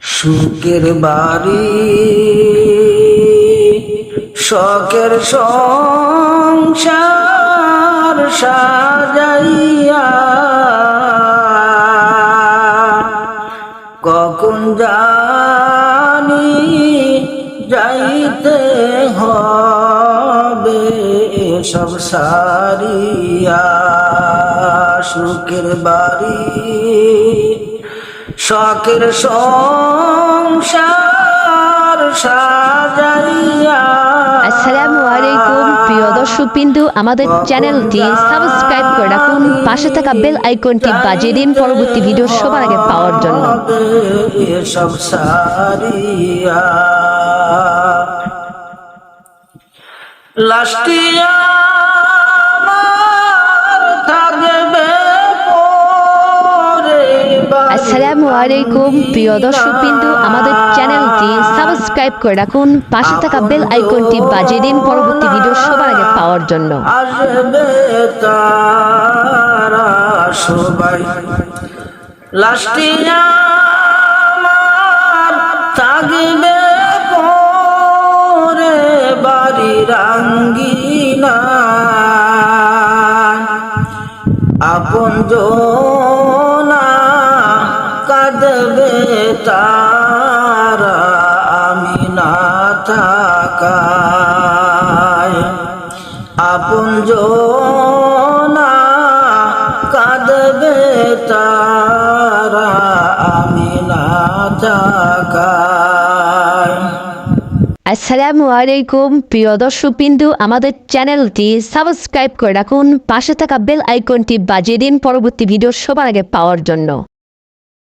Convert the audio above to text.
সুখের বাড়ি শখের সংসার সাজাইয়া। কখন জানি যাইতে হবে সব সারিয়া। সুখের বাড়ি শখের সংসার সাজাইয়া। আসসালামু আলাইকুম প্রিয় দর্শক বিন্দু আমাদের চ্যানেলটি সাবস্ক্রাইব করে রাখুন। পাশে থাকা বেল আইকনটি বাজিয়ে দিন পরবর্তী ভিডিও সবার আগে পাওয়ার জন্য। সব সারিয়া লাস্টিয়া আলাইকুম, প্রিয় দর্শক বিন্দু আমাদের চ্যানেলটি সাবস্ক্রাইব করে রাখুন, পাশে থাকা বেল আইকনটি বাজিয়ে দিন পরবর্তী ভিডিও সবার আগে পাওয়ার জন্য। বাড়ি রাঙ্গিনা। আপন কাঁদবে তারা আমি না আপন কাঁদবে তারা আমি না আসসালামু আলাইকুম, প্রিয় দর্শক বিন্দু আমাদের চ্যানেলটি সাবস্ক্রাইব করে রাখুন। পাশে থাকা বেল আইকনটি বাজিয়ে দিন পরবর্তী ভিডিও সবার আগে পাওয়ার জন্য।